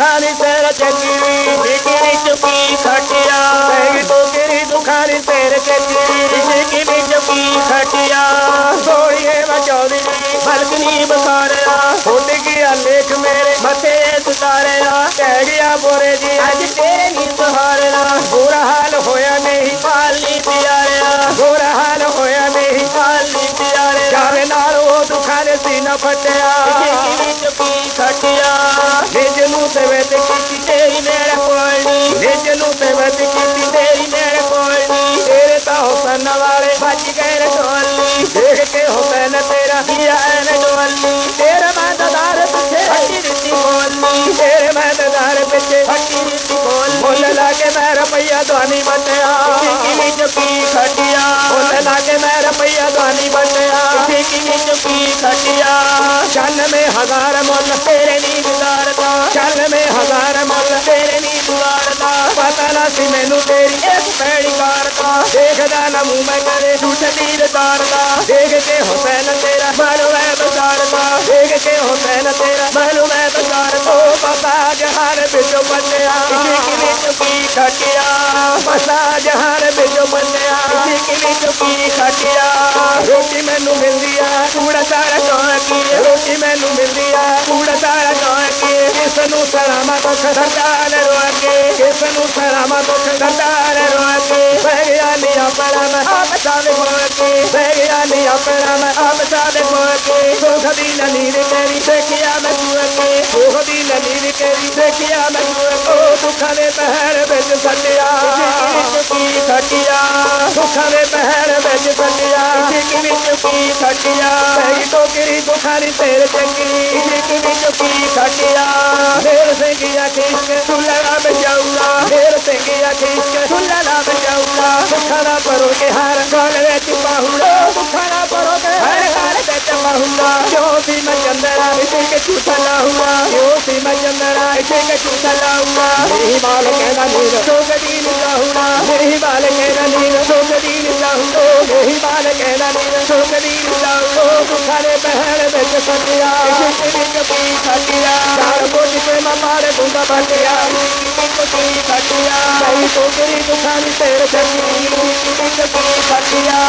दुखारी तेर चचरी जिकरी चुकी खटिया तेरी टोकरी दुखारी तेर चचरी जिकरी चुकी खटिया सोड़िए मचौरी बलकनी बसारया उठ गया लेख मेरे मथे सुतारया कह गया बोरे जी आज तेरी सहारया बुरा हाल होया नहीं पाली प्यारया बुरा हाल होया नहीं पाली प्यारे जावे नाल वो दुखारे सीना फटिया ਨੂੰ ਕੀਤੀ ਤੇਰੀ ਮੇਰੇ ਕੋਲ ਨੀ। ਤੇਰੇ ਤਾਂ ਹੁਸਨ ਵਾਲੇ ਭੱਜ ਗਏ ਰੇ ਢੋਲੀ ਦੇਖ ਕੇ ਹੁਸਨ ਤੇਰਾ ਕੀਆ ਐਨ ਢੋਲੀ ਤੇਰੇ ਮਦਦਾਰ ਪਿੱਛੇ ਹੱਟੀ ਦਿੱਤੀ ਬੋਲੀ। ਤੇਰੇ ਮਦਦਾਰ ਪਿੱਛੇ ਹੱਟੀ ਦਿੱਤੀ ਬੋਲੀ। ਮੁੱਲ ਲਾ ਕੇ ਮੈਂ ਰੁਪਈਆ ਦਵਾਨੀ ਬਟਿਆ ਜ਼ਿੰਦਗੀ ਵਿੱਚ ਕੀ ਖਟਿਆ। ਮੁੱਲ ਲਾ ਕੇ ਮੈਂ ਰੁਪਈਆ ਦਵਾਨੀ ਬਟਿਆ ਜ਼ਿੰਦਗੀ ਚੁੱਕੀ ਕੀ ਖਟਿਆ। 96 ਹਜ਼ਾਰ ਮੁੱਲ ਤੇਰੇ ਨੀ ਗੁਜ਼ਾਰਦਾ। ਸੀ ਮੈਨੂੰ ਤੇਰੀ ਇਸ ਪੈੜੀ ਕਰਦਾ ਦੇਖਦਾ ਨਾ ਮੂੰਹ ਮੈਂ ਕਰੇ ਝੂਠ ਤੀਰ ਤਾਰਦਾ। ਦੇਖ ਕੇ ਹੁਸੈਨ ਤੇਰਾ ਮਾਲੂ ਹੈ ਬਜ਼ਾਰਦਾ ਦੇਖ ਕੇ ਹੁਸੈਨ ਤੇਰਾ ਮਾਲੂ ਹੈ ਬਜ਼ਾਰਦਾ ਉਹ ਪਤਾ ਜਹਾਨ ਵਿੱਚੋਂ ਬੰਨਿਆ। ਜ਼ਿੰਦਗੀ ਵਿੱਚ ਕੀ ਖਟਿਆ? ਪਤਾ ਜਹਾਨ ਵਿੱਚੋਂ ਬੰਨਿਆ। ਜ਼ਿੰਦਗੀ ਵਿੱਚ ਕੀ ਖਟਿਆ? ਰੋਟੀ ਮੈਨੂੰ ਮਿਲਦੀ ਆ, ਕੂੜਾ ਸਾਰਾ ਚੌਂਕੀ ਰੋਟੀ ਮੈਨੂੰ ਮਿਲਦੀ ਆ, ਕੂੜਾ ਸਾਰਾ ਨੂੰ ਸਲਾਮਾ ਤੋਂ ਖੜਾਲ ਰੋਕੇ ਕਿਸ ਨੂੰ ਸਲਾਮਾ ਤੋਂ ਖੜਾਲ ਰੋਕੇ ਬਹਿ ਗਿਆ ਨੀ ਆਪਣਾ ਆਪ ਸਾਲੇ ਕੋਕੇ ਬਹਿ ਗਿਆ ਨੀ ਆਪਣਾ ਮੈਂ ਆਪ ਸਾਲੇ ਕੋਕੇ ਸੁਖ ਦੀ ਨੀਂਦ ਤੇਰੀ ਦੇਖਿਆ ਮੈਂ ਕੋਕੇ ਸੁਖ ਦੀ ਨੀਂਦ ਤੇਰੀ ਦੇਖਿਆ ਮੈਂ ਕੋਕੇ ਦੁੱਖਾਂ ਦੇ ਪਹਿਰ ਵਿੱਚ ਸੱਟਿਆ ਜ਼ਿੰਦਗੀ ਕੀ ਖਟਿਆ ਦੁੱਖਾਂ ਦੇ ਪਹਿਰ ਵਿੱਚ ਸੱਟਿਆ ਜ਼ਿੰਦਗੀ ਵਿੱਚ ਕੀ ਖਟਿਆ ਪਈ ਟੋਕਰੀ ਦੁੱਖਾਂ ਦੀ ਤੇਰੇ ਚੱਕੀ ਜ਼ਿੰਦਗੀ ਵਿੱਚ ਕੀ ਖਟਿਆ ਫੇਰ ਸਿੰਘਿਆ ਕਿਸ਼ਕ ਸੁਲੜਾ ਬਜਾਊਗਾ ਫੇਰ ਸਿੰਘਿਆ ਕਿਸ਼ਕ ਸੁਲੜਾ ਬਜਾਊਗਾ ਦੁੱਖਾਂ ਦਾ ਪਰੋ ਕੇ ਹਰ ਗਲ ਵਿੱਚ ਪਾਹੁੜਾ ਦੁੱਖਾਂ ਦਾ ਪਰੋ ਕੇ ਹਰ ਗਲ ਵਿੱਚ ਪਾਹੁੜਾ ਕਿਉਂ ਸੀ ਮੈਂ ਚੰਦਰਾ ਇਸੇ ਕੇ ਝੂਠਾ ਲਾਹੂਗਾ ਕਿਉਂ ਸੀ ਮੈਂ ਚੰਦਰਾ ਇਸੇ ਕੇ ਝੂਠਾ ਲਾਹੂਗਾ ਨਹੀਂ ਬਾਲ ਕਹਿੰਦਾ ਨੀਰ ਸੋਗਦੀ ਨੀ ਲਾਹੂਗਾ ਨਹੀਂ ਬਾਲ ਕਹਿੰਦਾ ਨੀਰ ਸੋਗਦੀ ਨੀ ਲਾਹੂਗਾ ਨਹੀਂ ਮਾਲ ਕਹਿੰਦਾ ਨੀਰ ਸੋਗਦੀ ਨੀ ਲਾਹੂਗਾ ਦੁੱਖਾਂ ਦੇ ਪਹਿਰ ਵਿੱਚ ਸੱਜਿਆ ਇਸੇ ਵਿੱਚ ਕੀ ਖਟਿਆ ਚਾਰ ਕੋਟ ਤੇ ਮੈਂ ਮਾਰ ਦੂੰਗਾ ਬਟਿਆ। ਇੱਕ ਕੀ ਖਟਿਆ ਕਈ ਟੋਕਰੀ ਦੁੱਖਾਂ ਤੇਰੇ ਚੱਕੀ ਇੱਕ ਕੀ ਖਟਿਆ